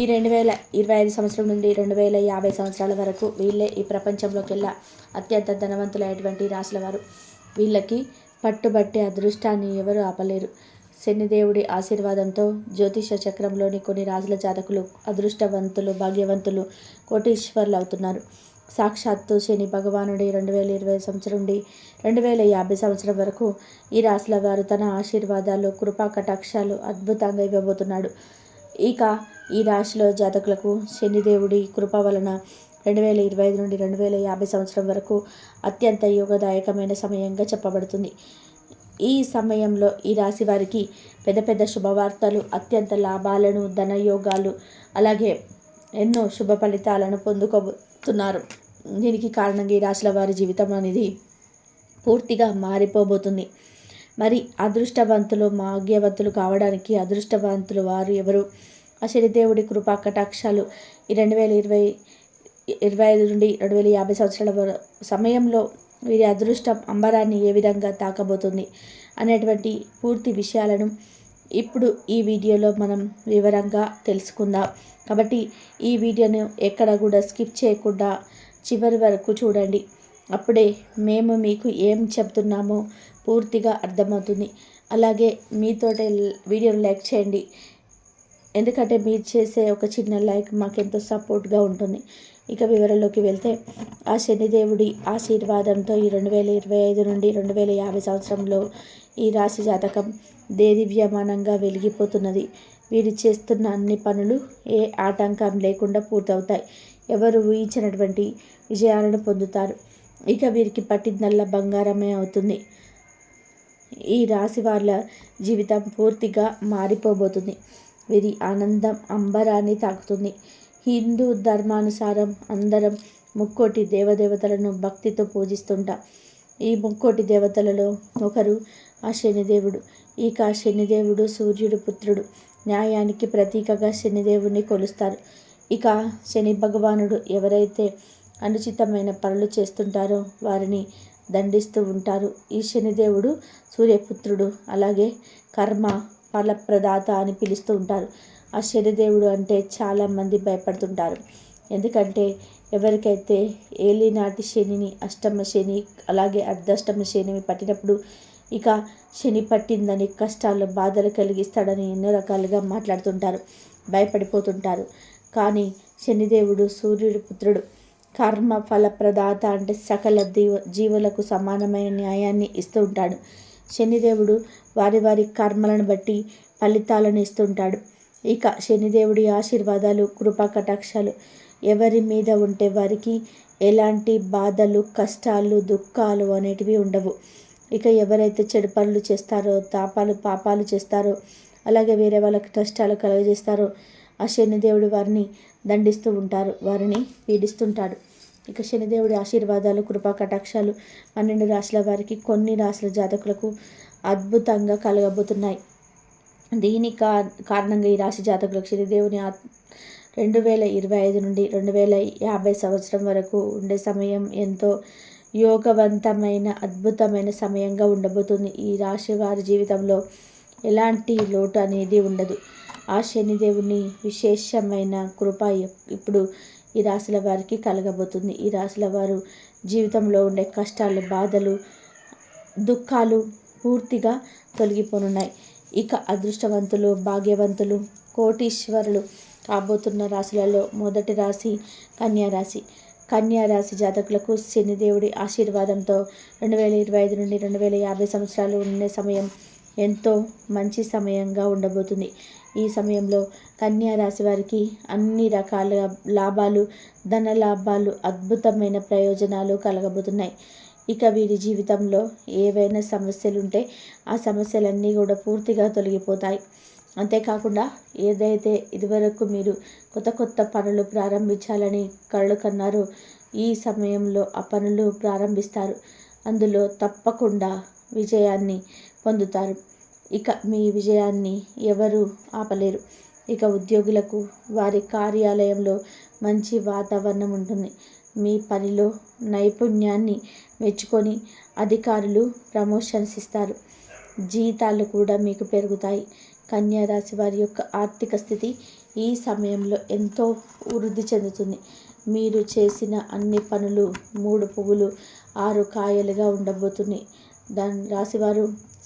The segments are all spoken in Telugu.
ఈ రెండు వేల ఇరవై ఐదు సంవత్సరం నుండి రెండు వేల యాభై సంవత్సరాల వరకు వీళ్ళే ఈ ప్రపంచంలోకెల్లా అత్యంత ధనవంతులైనటువంటి రాశుల వారు వీళ్ళకి పట్టుబట్టే అదృష్టాన్ని ఎవరు ఆపలేరు. శనిదేవుడి ఆశీర్వాదంతో జ్యోతిష చక్రంలోని కొన్ని రాజుల జాతకులు అదృష్టవంతులు భాగ్యవంతులు కోటీశ్వర్లు అవుతున్నారు. సాక్షాత్తు శని భగవానుడి రెండు వేల ఇరవై సంవత్సరం నుండి రెండు వేల యాభై సంవత్సరం వరకు ఈ రాశుల వారు తన ఆశీర్వాదాలు కృపా కటాక్షాలు అద్భుతంగా ఇవ్వబోతున్నాడు. ఇక ఈ రాశిలో జాతకులకు శనిదేవుడి కృప వలన రెండు వేల ఇరవై ఐదు నుండి రెండు వేల యాభై సంవత్సరం వరకు అత్యంత యోగదాయకమైన సమయంగా చెప్పబడుతుంది. ఈ సమయంలో ఈ రాశి వారికి పెద్ద పెద్ద శుభవార్తలు అత్యంత లాభాలను ధనయోగాలు అలాగే ఎన్నో శుభ ఫలితాలను పొందుకోబోతున్నారు. దీనికి కారణంగా ఈ రాశుల వారి జీవితం అనేది పూర్తిగా మారిపోబోతుంది. మరి అదృష్టవంతులు భాగ్యవంతులు కావడానికి అదృష్టవంతులు వారు ఎవరు? ఆ శనిదేవుడి కృపా కటాక్షాలు ఈ రెండు వేల ఇరవై ఇరవై ఐదు నుండి రెండు వేల యాభై సంవత్సరాల సమయంలో వీరి అదృష్టం అంబరాన్ని ఏ విధంగా తాకబోతుంది అనేటువంటి పూర్తి విషయాలను ఇప్పుడు ఈ వీడియోలో మనం వివరంగా తెలుసుకుందాం. కాబట్టి ఈ వీడియోను ఎక్కడ కూడా స్కిప్ చేయకుండా చివరి వరకు చూడండి. అప్పుడే మేము మీకు ఏం చెప్తున్నామో పూర్తిగా అర్థమవుతుంది. అలాగే మీతోటే వీడియోను లైక్ చేయండి. ఎందుకంటే మీరు చేసే ఒక చిన్న లైక్ మాకెంతో సపోర్ట్గా ఉంటుంది. ఇక వివరాల్లోకి వెళ్తే ఆ శనిదేవుడి ఆశీర్వాదంతో ఈ రెండు వేల ఇరవై ఐదు నుండి రెండు వేల యాభై సంవత్సరంలో ఈ రాశి జాతకం దేదివ్యమానంగా వెలిగిపోతున్నది. వీరు చేస్తున్న అన్ని పనులు ఏ ఆటంకం లేకుండా పూర్తవుతాయి. ఎవరు ఊహించినటువంటి విజయాలను పొందుతారు. ఇక వీరికి పట్టిందల్లా బంగారమే అవుతుంది. ఈ రాశి వాళ్ళ జీవితం పూర్తిగా మారిపోబోతుంది. వీరి ఆనందం అంబరాన్ని తాకుతుంది హిందూ ధర్మానుసారం అందరం ముక్కోటి దేవదేవతలను భక్తితో పూజిస్తుంటాం ఈ ముక్కోటి దేవతలలో ఒకరు ఆ శనిదేవుడు ఇక ఆ శనిదేవుడు సూర్యుడు పుత్రుడు న్యాయానికి ప్రతీకగా శనిదేవుడిని కొలుస్తారు ఇక శని భగవానుడు ఎవరైతే అనుచితమైన పనులు చేస్తుంటారో వారిని దండిస్తూ ఉంటారు ఈ శనిదేవుడు సూర్యపుత్రుడు అలాగే కర్మ ఫలప్రదాత అని పిలుస్తూ ఉంటారు. ఆ శనిదేవుడు అంటే చాలామంది భయపడుతుంటారు. ఎందుకంటే ఎవరికైతే ఏలినాటి శనిని అష్టమ శని అలాగే అర్ధాష్టమ శనిని పట్టినప్పుడు ఇక శని పట్టిందని కష్టాలు బాధలు కలిగిస్తాడని ఎన్నో రకాలుగా మాట్లాడుతుంటారు. భయపడిపోతుంటారు. కానీ శనిదేవుడు సూర్యుడు పుత్రుడు. కర్మ ఫలప్రదాత అంటే సకల దీవ జీవులకు సమానమైన న్యాయాన్ని ఇస్తూ ఉంటాడు. శనిదేవుడు వారి వారి కర్మలను బట్టి ఫలితాలను ఇస్తుంటాడు. ఇక శనిదేవుడి ఆశీర్వాదాలు కృపా కటాక్షాలు ఎవరి మీద ఉంటే వారికి ఎలాంటి బాధలు కష్టాలు దుఃఖాలు అనేటివి ఉండవు. ఇక ఎవరైతే చెడు పనులు చేస్తారో తాపాలు పాపాలు చేస్తారో అలాగే వేరే వాళ్ళకి కష్టాలు కలుగజేస్తారో ఆ శనిదేవుడు వారిని దండిస్తూ ఉంటారు వారిని పీడిస్తుంటాడు. ఇక శనిదేవుడి ఆశీర్వాదాలు కృపా కటాక్షాలు పన్నెండు రాశుల వారికి కొన్ని రాశుల జాతకులకు అద్భుతంగా కలగబోతున్నాయి. దీని కా కారణంగా ఈ రాశి జాతకులకు శనిదేవుని ఆత్ రెండు వేల ఇరవై ఐదు నుండి రెండు వేల యాభై సంవత్సరం వరకు ఉండే సమయం ఎంతో యోగవంతమైన అద్భుతమైన సమయంగా ఉండబోతుంది. ఈ రాశి వారి జీవితంలో ఎలాంటి లోటు అనేది ఉండదు. ఆ శనిదేవుని విశేషమైన కృప ఇప్పుడు ఈ రాశుల వారికి కలగబోతుంది. ఈ రాశుల వారు జీవితంలో ఉండే కష్టాలు బాధలు దుఃఖాలు పూర్తిగా తొలగిపోనున్నాయి. ఇక అదృష్టవంతులు భాగ్యవంతులు కోటీశ్వరులు కాబోతున్న రాశులలో మొదటి రాశి కన్యారాశి రాశి. జాతకులకు శనిదేవుడి ఆశీర్వాదంతో రెండు వేల ఇరవై ఐదు నుండి రెండు వేల యాభై సంవత్సరాలు ఉండే సమయం ఎంతో మంచి సమయంగా ఉండబోతుంది. ఈ సమయంలో కన్యా రాశి వారికి అన్ని రకాల లాభాలు ధన లాభాలు అద్భుతమైన ప్రయోజనాలు కలగబోతున్నాయి. ఇక వీరి జీవితంలో ఏవైనా సమస్యలు ఉంటే ఆ సమస్యలన్నీ కూడా పూర్తిగా తొలగిపోతాయి. అంతేకాకుండా ఏదైతే ఇదివరకు మీరు కొత్త కొత్త పనులు ప్రారంభించాలని కళ్ళు కన్నారో ఈ సమయంలో ఆ పనులు ప్రారంభిస్తారు. అందులో తప్పకుండా విజయాన్ని పొందుతారు. ఇక మీ విజయాన్ని ఎవరు ఆపలేరు. ఇక ఉద్యోగులకు వారి కార్యాలయంలో మంచి వాతావరణం ఉంటుంది. మీ పనిలో నైపుణ్యాన్ని మెచ్చుకొని అధికారులు ప్రమోషన్స్ ఇస్తారు. జీతాలు కూడా మీకు పెరుగుతాయి. కన్యారాశి వారి యొక్క ఆర్థిక స్థితి ఈ సమయంలో ఎంతో వృద్ధి చెందుతుంది. మీరు చేసిన అన్ని పనులు మూడు పువ్వులు ఆరు కాయలుగా ఉండబోతున్నాయి. దాని రాశివారు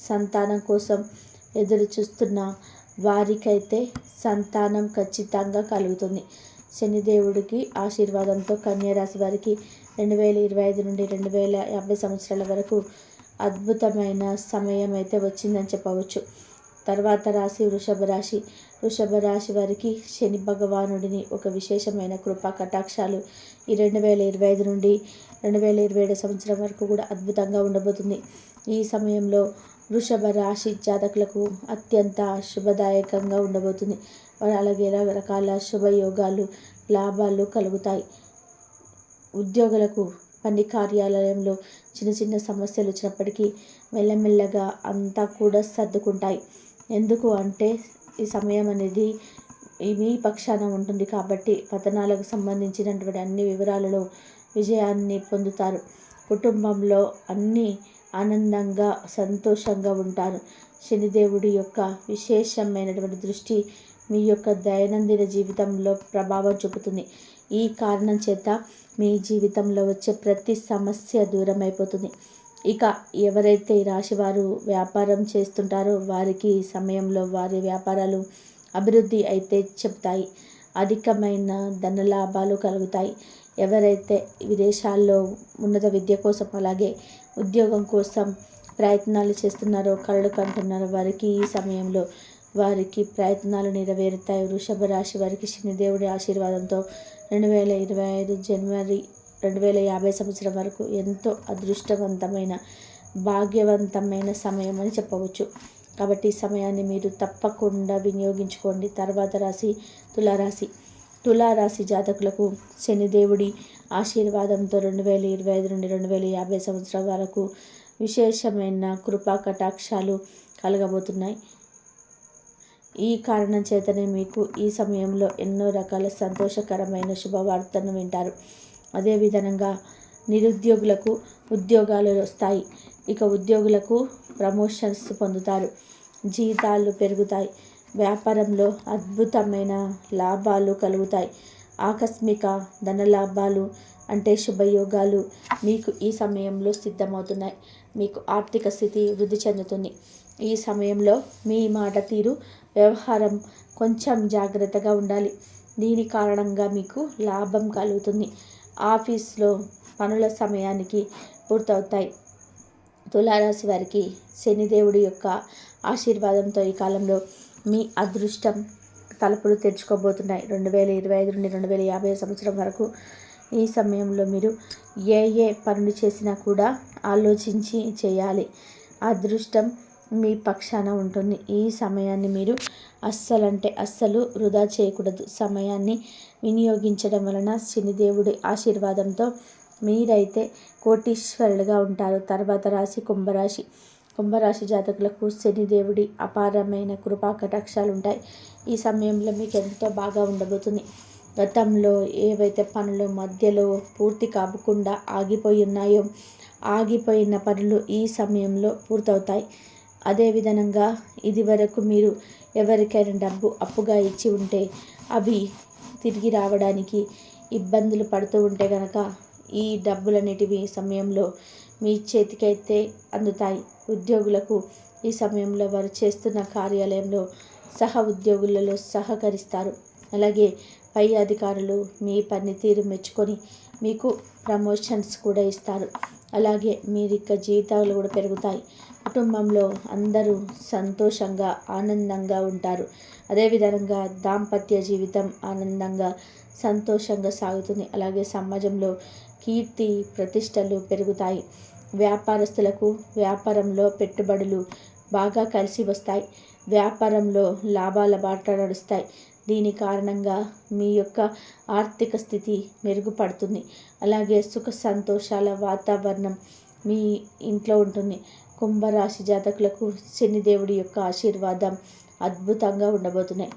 సంతానం కోసం ఎదురు చూస్తున్న వారికైతే సంతానం ఖచ్చితంగా కలుగుతుంది. శనిదేవుడికి ఆశీర్వాదంతో కన్యారాశి వారికి రెండు వేల ఇరవై ఐదు నుండి రెండు వేల యాభై సంవత్సరాల వరకు అద్భుతమైన సమయం అయితే వచ్చిందని చెప్పవచ్చు. తర్వాత రాశి వృషభ రాశి. వృషభ రాశి వారికి శని భగవానుడిని ఒక విశేషమైన కృపా కటాక్షాలు ఈ రెండు వేల ఇరవై ఐదు నుండి రెండు వేల ఇరవై ఏడు సంవత్సరం వరకు కూడా అద్భుతంగా ఉండబోతుంది. ఈ సమయంలో వృషభ రాశి జాతకులకు అత్యంత శుభదాయకంగా ఉండబోతుంది. అలాగే రకరకాల శుభయోగాలు లాభాలు కలుగుతాయి. ఉద్యోగులకు పని కార్యాలయంలో చిన్న చిన్న సమస్యలు వచ్చినప్పటికీ మెల్లమెల్లగా అంతా కూడా సర్దుకుంటాయి. ఎందుకు అంటే ఈ సమయం అనేది మీ పక్షాన ఉంటుంది కాబట్టి పతనాలకు సంబంధించినటువంటి అన్ని వివరాలలో విజయాన్ని పొందుతారు. కుటుంబంలో అన్నీ ఆనందంగా సంతోషంగా ఉంటారు. శనిదేవుడి యొక్క విశేషమైనటువంటి దృష్టి మీ యొక్క దైనందిన జీవితంలో ప్రభావం చూపుతుంది. ఈ కారణం చేత మీ జీవితంలో వచ్చే ప్రతి సమస్య దూరం అయిపోతుంది ఇక ఎవరైతే రాశివారు వ్యాపారం చేస్తుంటారో వారికి ఈ సమయంలో వారి వ్యాపారాలు అభివృద్ధి అయితే చెప్తాయి అధికమైన ధనలాభాలు కలుగుతాయి. ఎవరైతే విదేశాల్లో ఉన్నత విద్య కోసం అలాగే ఉద్యోగం కోసం ప్రయత్నాలు చేస్తున్నారో కళ్ళు కంటున్నారో వారికి ఈ సమయంలో వారికి ప్రయత్నాలు నెరవేరుతాయి. వృషభ రాశి వారికి శనిదేవుడి ఆశీర్వాదంతో రెండు వేల ఇరవై ఐదు జనవరి రెండు వేల యాభై సంవత్సరం వరకు ఎంతో అదృష్టవంతమైన భాగ్యవంతమైన సమయం అని చెప్పవచ్చు. కాబట్టి ఈ సమయాన్ని మీరు తప్పకుండా వినియోగించుకోండి. తర్వాత రాశి తులారాశి. తులారాశి జాతకులకు శనిదేవుడి ఆశీర్వాదంతో రెండు వేల ఇరవై ఐదు నుండి రెండు వేల యాభై సంవత్సరాల వరకు విశేషమైన కృపా కటాక్షాలు కలగబోతున్నాయి. ఈ కారణం చేతనే మీకు ఈ సమయంలో ఎన్నో రకాల సంతోషకరమైన శుభవార్తను వింటారు. అదేవిధంగా నిరుద్యోగులకు ఉద్యోగాలు వస్తాయి. ఇక ఉద్యోగులకు ప్రమోషన్స్ పొందుతారు. జీతాలు పెరుగుతాయి. వ్యాపారంలో అద్భుతమైన లాభాలు కలుగుతాయి. ఆకస్మిక ధనలాభాలు అంటే శుభయోగాలు మీకు ఈ సమయంలో సిద్ధమవుతున్నాయి. మీకు ఆర్థిక స్థితి వృద్ధి చెందుతుంది. ఈ సమయంలో మీ మాట తీరు వ్యవహారం కొంచెం జాగ్రత్తగా ఉండాలి. దీని కారణంగా మీకు లాభం కలుగుతుంది. ఆఫీస్లో పనుల సమయానికి పూర్తవుతాయి. తులారాశి వారికి శనిదేవుడి యొక్క ఆశీర్వాదంతో ఈ కాలంలో మీ అదృష్టం తలుపులు తెరుచుకోబోతున్నాయి. రెండు వేల ఇరవై ఐదు నుండి రెండు వేల యాభై సంవత్సరం వరకు ఈ సమయంలో మీరు ఏ ఏ పనులు చేసినా కూడా ఆలోచించి చేయాలి. అదృష్టం మీ పక్షాన ఉంటుంది. ఈ సమయాన్ని మీరు అస్సలు అంటే అస్సలు వృధా చేయకూడదు. సమయాన్ని వినియోగించడం వలన శనిదేవుడి ఆశీర్వాదంతో మీరైతే కోటీశ్వరులుగా ఉంటారు. తర్వాత రాశి కుంభరాశి కుంభరాశి జాతకులకు శనిదేవుడి అపారమైన కృపా కటాక్షాలు ఉంటాయి ఈ సమయంలో మీకు ఎంతో బాగా ఉండబోతుంది. గతంలో ఏవైతే పనులు మధ్యలో పూర్తి కాకుండా ఆగిపోయి ఉన్నాయో ఆగిపోయిన పనులు ఈ సమయంలో పూర్తవుతాయి. అదేవిధంగా ఇది వరకు మీరు ఎవరికైనా డబ్బు అప్పుగా ఇచ్చి ఉంటే అవి తిరిగి రావడానికి ఇబ్బందులు పడుతూ ఉంటే కనుక ఈ డబ్బులన్నిటివి సమయంలో మీ చేతికైతే అందుతాయి. ఉద్యోగులకు ఈ సమయంలో వారు చేస్తున్న కార్యాలయంలో సహ ఉద్యోగులలో సహకరిస్తారు. అలాగే పై అధికారులు మీ పనితీరు మెచ్చుకొని మీకు ప్రమోషన్స్ కూడా ఇస్తారు. అలాగే మీరు ఇక జీతాలు కూడా పెరుగుతాయి. కుటుంబంలో అందరూ సంతోషంగా ఆనందంగా ఉంటారు. అదేవిధంగా దాంపత్య జీవితం ఆనందంగా సంతోషంగా సాగుతుంది. అలాగే సమాజంలో కీర్తి ప్రతిష్టలు పెరుగుతాయి. వ్యాపారస్తులకు వ్యాపారంలో పెట్టుబడులు బాగా కలిసి వస్తాయి. వ్యాపారంలో లాభాల బాట నడుస్తాయి. దీని కారణంగా మీ యొక్క ఆర్థిక స్థితి మెరుగుపడుతుంది. అలాగే సుఖ సంతోషాల వాతావరణం మీ ఇంట్లో ఉంటుంది. కుంభరాశి జాతకులకు శనిదేవుడి యొక్క ఆశీర్వాదం అద్భుతంగా ఉండబోతున్నాయి.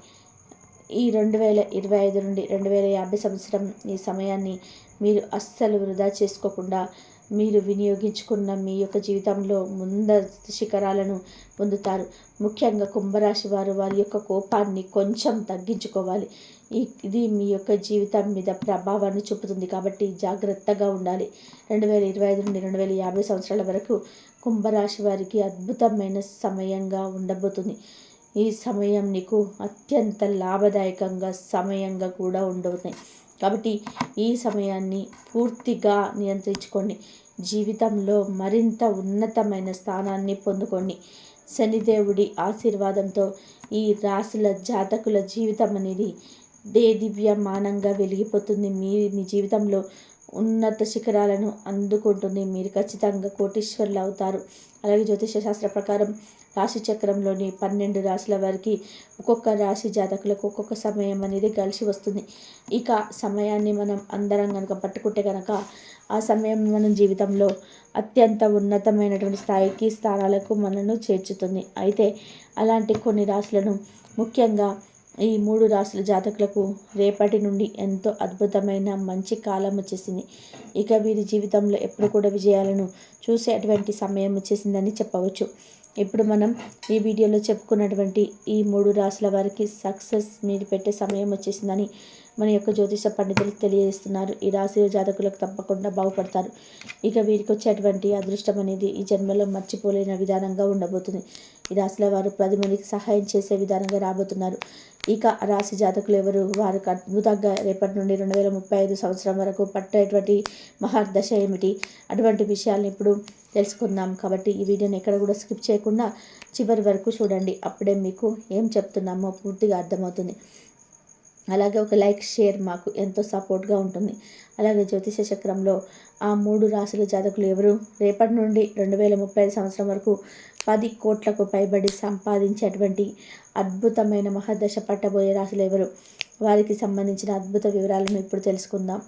ఈ రెండు వేల ఇరవై ఐదు నుండి రెండు వేల యాభై సంవత్సరం ఈ సమయాన్ని మీరు అస్సలు వృధా చేసుకోకుండా మీరు వినియోగించుకున్న మీ యొక్క జీవితంలో ముందస్తు శిఖరాలను పొందుతారు. ముఖ్యంగా కుంభరాశి వారు వారి యొక్క కోపాన్ని కొంచెం తగ్గించుకోవాలి. ఇది మీ యొక్క జీవితం మీద ప్రభావాన్ని చూపుతుంది కాబట్టి జాగ్రత్తగా ఉండాలి. రెండు వేల ఇరవై ఐదు నుండి రెండు వేల యాభై సంవత్సరాల వరకు కుంభరాశి వారికి అద్భుతమైన సమయంగా ఉండబోతుంది. ఈ సమయం నీకు అత్యంత లాభదాయకంగా సమయంగా కూడా ఉండవుతాయి. కాబట్టి ఈ సమయాన్ని పూర్తిగా నియంత్రించుకోండి. జీవితంలో మరింత ఉన్నతమైన స్థానాన్ని పొందుకోండి. శనిదేవుడి ఆశీర్వాదంతో ఈ రాశుల జాతకుల జీవితం అనేది దే దివ్యమానంగా వెలిగిపోతుంది. మీ మీ జీవితంలో ఉన్నత శిఖరాలను అందుకుంటుంది. మీరు ఖచ్చితంగా కోటీశ్వరులు అవుతారు. అలాగే జ్యోతిష శాస్త్ర ప్రకారం రాశిచక్రంలోని పన్నెండు రాశుల వారికి ఒక్కొక్క రాశి జాతకులకు ఒక్కొక్క సమయం అనేది కలిసి వస్తుంది. ఇక సమయాన్ని మనం అందరం కనుక పట్టుకుంటే కనుక ఆ సమయం మన జీవితంలో అత్యంత ఉన్నతమైనటువంటి స్థాయికి స్థానాలకు మనను చేర్చుతుంది. అయితే అలాంటి కొన్ని రాశులను ముఖ్యంగా ఈ మూడు రాశుల జాతకులకు రేపటి నుండి ఎంతో అద్భుతమైన మంచి కాలం వచ్చేసింది. ఇక వీరి జీవితంలో ఎప్పుడు కూడా విజయాలను చూసే అటువంటి సమయం వచ్చేసిందని చెప్పవచ్చు. ఇప్పుడు మనం ఈ వీడియోలో చెప్పుకున్నటువంటి ఈ మూడు రాశుల వారికి సక్సెస్ మీరు పెట్టే సమయం వచ్చేసిందని మన యొక్క జ్యోతిష పండితులు తెలియజేస్తున్నారు. ఈ రాశి జాతకులకు తప్పకుండా బాగుపడతారు. ఇక వీరికి వచ్చేటువంటి అదృష్టం అనేది ఈ జన్మలో మర్చిపోలేని విధానంగా ఉండబోతుంది. ఈ రాశుల వారు పది మందికి సహాయం చేసే విధానంగా రాబోతున్నారు. ఇక రాశి జాతకులు ఎవరు వారికి అద్భుతంగా రేపటి నుండి రెండు వేల ముప్పై ఐదు సంవత్సరం వరకు పట్టేటువంటి మహర్దశ ఏమిటి? అటువంటి విషయాలను ఇప్పుడు తెలుసుకుందాం. కాబట్టి ఈ వీడియోని ఎక్కడ కూడా స్కిప్ చేయకుండా చివరి వరకు చూడండి. అప్పుడే మీకు ఏం చెప్తున్నామో పూర్తిగా అర్థమవుతుంది. అలాగే ఒక లైక్ షేర్ మాకు ఎంతో సపోర్ట్గా ఉంటుంది. అలాగే జ్యోతిష చక్రంలో ఆ మూడు రాశుల జాతకులు ఎవరు? రేపటి నుండి రెండు వేల ముప్పై ఐదు సంవత్సరం వరకు పది కోట్లకు పైబడి సంపాదించేటువంటి అద్భుతమైన మహాదశ పట్టబోయే రాశులు ఎవరు? వారికి సంబంధించిన అద్భుత వివరాలను ఇప్పుడు తెలుసుకుందాం.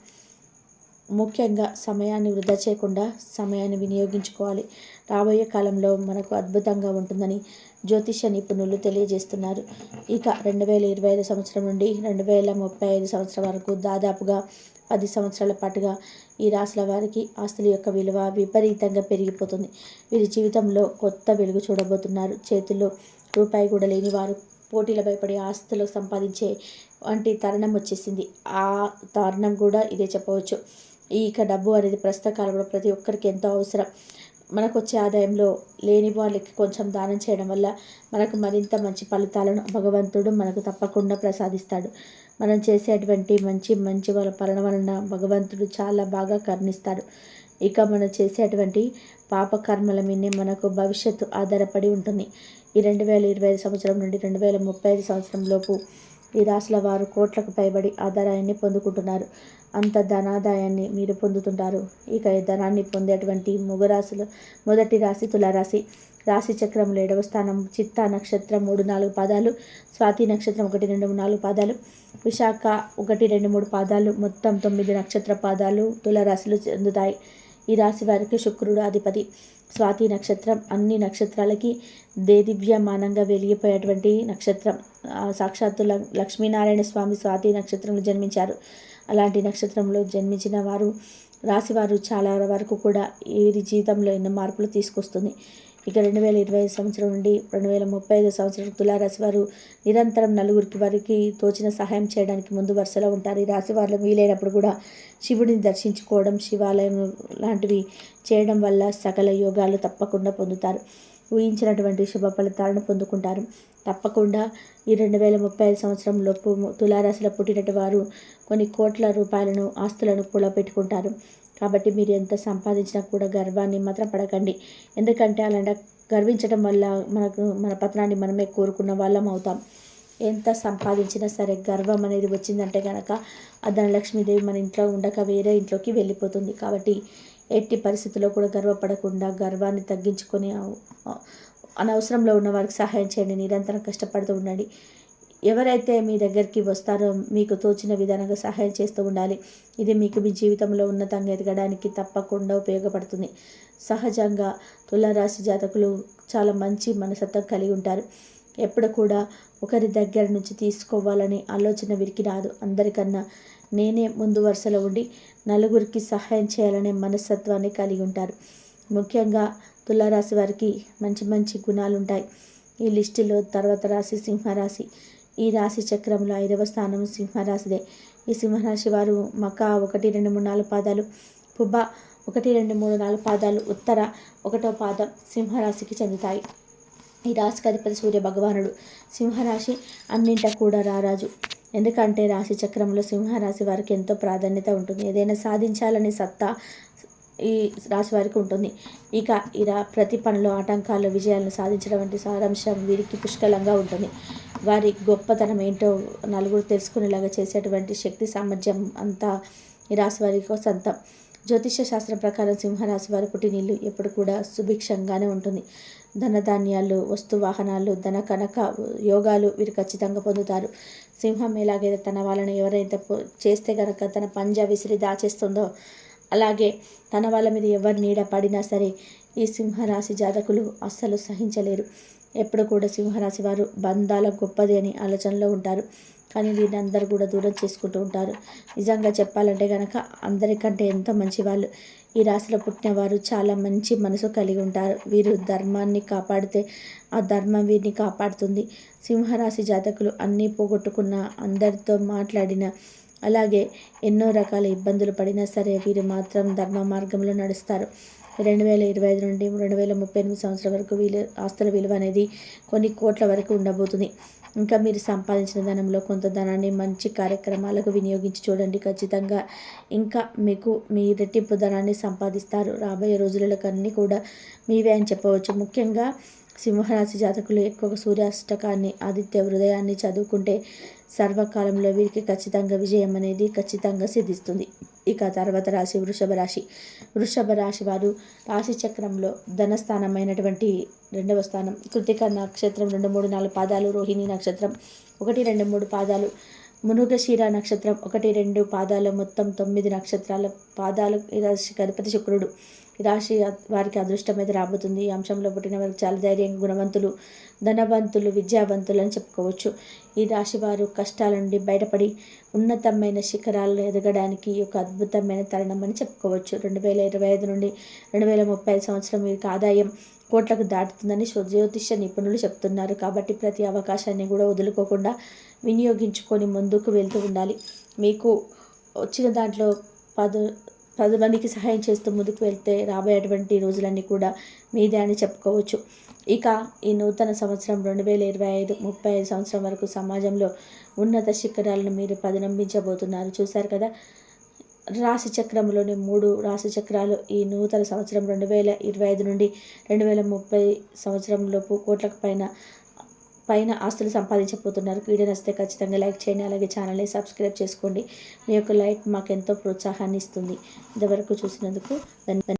ముఖ్యంగా సమయాన్ని వృధా చేయకుండా సమయాన్ని వినియోగించుకోవాలి. రాబోయే కాలంలో మనకు అద్భుతంగా ఉంటుందని జ్యోతిష నిపుణులు తెలియజేస్తున్నారు. ఇక రెండు వేల ఇరవై ఐదు సంవత్సరం నుండి రెండు వేల ముప్పై ఐదు సంవత్సరం వరకు దాదాపుగా పది సంవత్సరాల పాటుగా ఈ రాశుల వారికి ఆస్తుల యొక్క విలువ విపరీతంగా పెరిగిపోతుంది. వీరి జీవితంలో కొత్త వెలుగు చూడబోతున్నారు. చేతుల్లో రూపాయి కూడా లేని వారు పోటీల భయపడి ఆస్తులు సంపాదించే వంటి తరుణం వచ్చేసింది. ఆ తరుణం కూడా ఇదే చెప్పవచ్చు. ఇక డబ్బు అనేది ప్రస్తుత కాలంలో ప్రతి ఒక్కరికి ఎంతో అవసరం. మనకు వచ్చే ఆదాయంలో లేని వాళ్ళకి కొంచెం దానం చేయడం వల్ల మనకు మరింత మంచి ఫలితాలను భగవంతుడు మనకు తప్పకుండా ప్రసాదిస్తాడు. మనం చేసేటువంటి మంచి మంచి వాళ్ళ పలన వలన భగవంతుడు చాలా బాగా కర్ణిస్తాడు. ఇక మనం చేసేటువంటి పాపకర్మల మీదే మనకు భవిష్యత్తు ఆధారపడి ఉంటుంది. ఈ రెండు వేల ఇరవై ఐదు సంవత్సరం నుండి రెండు వేల ముప్పై ఐదు సంవత్సరం లోపు ఈ రాశుల వారు కోట్లకు పైబడి ఆదాయాన్ని పొందుకుంటున్నారు. అంత ధనాదాయాన్ని మీరు పొందుతుంటారు. ఇక ఈ ధనాన్ని పొందేటువంటి ముగరాశులు మొదటి రాశి తులారాశి. రాశి చక్రంలో ఏడవ స్థానం చిత్తా నక్షత్రం మూడు నాలుగు పాదాలు స్వాతి నక్షత్రం ఒకటి రెండు మూడు నాలుగు పాదాలు విశాఖ ఒకటి రెండు మూడు పాదాలు మొత్తం తొమ్మిది నక్షత్ర పాదాలు తులరాశిలు చెందుతాయి. ఈ రాశి వారికి శుక్రుడు అధిపతి. స్వాతి నక్షత్రం అన్ని నక్షత్రాలకి దేదివ్యమానంగా వెలిగిపోయేటువంటి నక్షత్రం. సాక్షాత్తు లక్ష్మీనారాయణ స్వామి స్వాతి నక్షత్రంలో జన్మించారు. అలాంటి నక్షత్రంలో జన్మించిన వారు రాశివారు చాలా వరకు కూడా వీరి జీవితంలో ఎన్నో మార్పులు తీసుకొస్తుంది. ఇక రెండు వేల ఇరవై ఐదు సంవత్సరం నుండి రెండు వేల ముప్పై ఐదు సంవత్సరం తులారాశి వారు నిరంతరం నలుగురికి వారికి తోచిన సహాయం చేయడానికి ముందు వరుసలో ఉంటారు. ఈ రాశి వారిలో వీలైనప్పుడు కూడా శివుడిని దర్శించుకోవడం శివాలయం లాంటివి చేయడం వల్ల సకల యోగాలు తప్పకుండా పొందుతారు. ఊహించినటువంటి శుభ ఫలితాలను పొందుకుంటారు. తప్పకుండా ఈ రెండు వేల ముప్పై ఐదు సంవత్సరం లోపు తులారాశిలో పుట్టినటువారు వారు కొన్ని కోట్ల రూపాయలను ఆస్తులను కూడా పెట్టుకుంటారు. కాబట్టి మీరు ఎంత సంపాదించినా కూడా గర్వాన్ని మాత్రం పడకండి. ఎందుకంటే అలాంటి గర్వించడం వల్ల మనకు మన పత్రాన్ని మనమే కోరుకున్న వాళ్ళం అవుతాం. ఎంత సంపాదించినా సరే గర్వం అనేది వచ్చిందంటే కనుక ఆ ధనలక్ష్మీదేవి మన ఇంట్లో ఉండక వేరే ఇంట్లోకి వెళ్ళిపోతుంది. కాబట్టి ఎట్టి పరిస్థితుల్లో కూడా గర్వపడకుండా గర్వాన్ని తగ్గించుకొని అనవసరంలో ఉన్న వారికి సహాయం చేయండి. నిరంతరం కష్టపడుతూ ఉండండి. ఎవరైతే మీ దగ్గరికి వస్తారో మీకు తోచిన విధానంగా సహాయం చేస్తూ ఉండాలి. ఇది మీకు మీ జీవితంలో ఉన్నతంగా ఎదగడానికి తప్పకుండా ఉపయోగపడుతుంది. సహజంగా తులారాశి జాతకులు చాలా మంచి మనసత్వం కలిగి ఉంటారు. ఎప్పుడు కూడా ఒకరి దగ్గర నుంచి తీసుకోవాలనే ఆలోచన వీరికి రాదు. అందరికన్నా నేనే ముందు వరుసలో ఉండి నలుగురికి సహాయం చేయాలనే మనస్తత్వాన్ని కలిగి ఉంటారు. ముఖ్యంగా తులారాశి వారికి మంచి మంచి గుణాలు ఉంటాయి ఈ లిస్టులో తర్వాత రాశి సింహరాశి ఈ రాశి చక్రంలో ఐదవ స్థానం సింహరాశిదే. ఈ సింహరాశి వారు మక ఒకటి రెండు మూడు నాలుగు పాదాలు పుబ్బ ఒకటి రెండు మూడు నాలుగు పాదాలు ఉత్తర ఒకటో పాదం సింహరాశికి చెందుతాయి. ఈ రాశికి అధిపతి సూర్య భగవానుడు. సింహరాశి అన్నింట కూడా రారాజు. ఎందుకంటే రాశి చక్రంలో సింహరాశి వారికి ఎంతో ప్రాధాన్యత ఉంటుంది. ఏదైనా సాధించాలనే సత్తా ఈ రాశి వారికి ఉంటుంది. ఇక ఇలా ప్రతి పనిలో ఆటంకాలు విజయాలను సాధించడం వంటి సారాంశం వీరికి పుష్కలంగా ఉంటుంది. వారి గొప్పతనం ఏంటో నలుగురు తెలుసుకునేలాగా చేసేటువంటి శక్తి సామర్థ్యం అంతా ఈ రాశి వారికి సొంతం. జ్యోతిష శాస్త్రం ప్రకారం సింహరాశి వారి పుట్టినీళ్ళు ఎప్పుడు కూడా సుభిక్షంగానే ఉంటుంది. ధనధాన్యాలు వస్తు వాహనాలు ధన కనక యోగాలు వీరు ఖచ్చితంగా పొందుతారు. సింహం ఎలాగైతే తన వాళ్ళని ఎవరైతే చేస్తే కనుక తన పంజా విసిరి దాచేస్తుందో అలాగే తన వాళ్ళ మీద ఎవరు నీడ పడినా సరే ఈ సింహరాశి జాతకులు అస్సలు సహించలేరు. ఎప్పుడు కూడా సింహరాశి వారు బంధాల గొప్పది అని ఆలోచనలో ఉంటారు. కానీ దీన్ని అందరూ కూడా దూరం చేసుకుంటూ ఉంటారు. నిజంగా చెప్పాలంటే కనుక అందరికంటే ఎంతో మంచి వాళ్ళు ఈ రాశిలో పుట్టిన వారు చాలా మంచి మనసు కలిగి ఉంటారు. వీరు ధర్మాన్ని కాపాడితే ఆ ధర్మం వీరిని కాపాడుతుంది. సింహరాశి జాతకులు అన్నీ పోగొట్టుకున్న అందరితో మాట్లాడిన అలాగే ఎన్నో రకాల ఇబ్బందులు పడినా సరే వీరు మాత్రం ధర్మ మార్గంలో నడుస్తారు. రెండు వేల ఇరవై ఐదు నుండి రెండు వేల ముప్పై ఎనిమిది సంవత్సరాల వరకు వీలు ఆస్తుల విలువ అనేది కొన్ని కోట్ల వరకు ఉండబోతుంది. ఇంకా మీరు సంపాదించిన ధనంలో కొంత ధనాన్ని మంచి కార్యక్రమాలకు వినియోగించి చూడండి. ఖచ్చితంగా ఇంకా మీకు మీ రెట్టింపు ధనాన్ని సంపాదిస్తారు. రాబోయే రోజులలో కన్నీ కూడా మీవే అని చెప్పవచ్చు. ముఖ్యంగా సింహరాశి జాతకులు ఎక్కువ సూర్యాష్టకాన్ని ఆదిత్య హృదయాన్ని చదువుకుంటే సర్వకాలంలో వీరికి ఖచ్చితంగా విజయం అనేది ఖచ్చితంగా సిద్ధిస్తుంది. ఇక తర్వాత రాశి వృషభ రాశి. వృషభ రాశి వారు రాశి చక్రంలో ధనస్థానమైనటువంటి రెండవ స్థానం. కృతిక నక్షత్రం రెండు మూడు నాలుగు పాదాలు. రోహిణి నక్షత్రం ఒకటి రెండు మూడు పాదాలు. మునుగశీర నక్షత్రం ఒకటి రెండు పాదాలు. మొత్తం తొమ్మిది నక్షత్రాల పాదాలు. గణపతి శుక్రుడు. రాశి వారికి అదృష్టం మీద రాబోతుంది. ఈ అంశంలో పుట్టిన వారికి చాలా ధైర్యం గుణవంతులు ధనవంతులు విద్యావంతులు అని చెప్పుకోవచ్చు. ఈ రాశి వారు కష్టాల నుండి బయటపడి ఉన్నతమైన శిఖరాలను ఎదగడానికి ఒక అద్భుతమైన తరుణం అని చెప్పుకోవచ్చు. రెండు వేల ఇరవై ఐదు నుండి రెండు వేల ముప్పై ఐదు సంవత్సరం వీరికి ఆదాయం కోట్లకు దాటుతుందని శు- జ్యోతిష్య నిపుణులు చెప్తున్నారు. కాబట్టి ప్రతి అవకాశాన్ని కూడా వదులుకోకుండా వినియోగించుకొని ముందుకు వెళ్తూ ఉండాలి. మీకు వచ్చిన దాంట్లో పదు పది మందికి సహాయం చేస్తూ ముందుకు వెళ్తే రాబోయేటువంటి రోజులన్నీ కూడా మీదే అని చెప్పుకోవచ్చు. ఇక ఈ నూతన సంవత్సరం రెండు వేల ఇరవై ఐదు ముప్పై ఐదు సంవత్సరం వరకు సమాజంలో ఉన్నత శిఖరాలను మీరు పదినంబించబోతున్నారు చూశారు కదా? రాశి చక్రంలోని మూడు రాశి చక్రాలు ఈ నూతన సంవత్సరం రెండు వేల ఇరవై ఐదు నుండి రెండు వేల ముప్పై సంవత్సరంలోపు కోట్లకు పైన పైన ఆస్తులు సంపాదించబోతున్నారు. వీడియో నచ్చితే ఖచ్చితంగా లైక్ చేయండి అలాగే ఛానల్ని సబ్స్క్రైబ్ చేసుకోండి. మీ యొక్క లైక్ మాకు ఎంతో ప్రోత్సాహాన్ని ఇస్తుంది. ఇంతవరకు చూసినందుకు ధన్యవాదాలు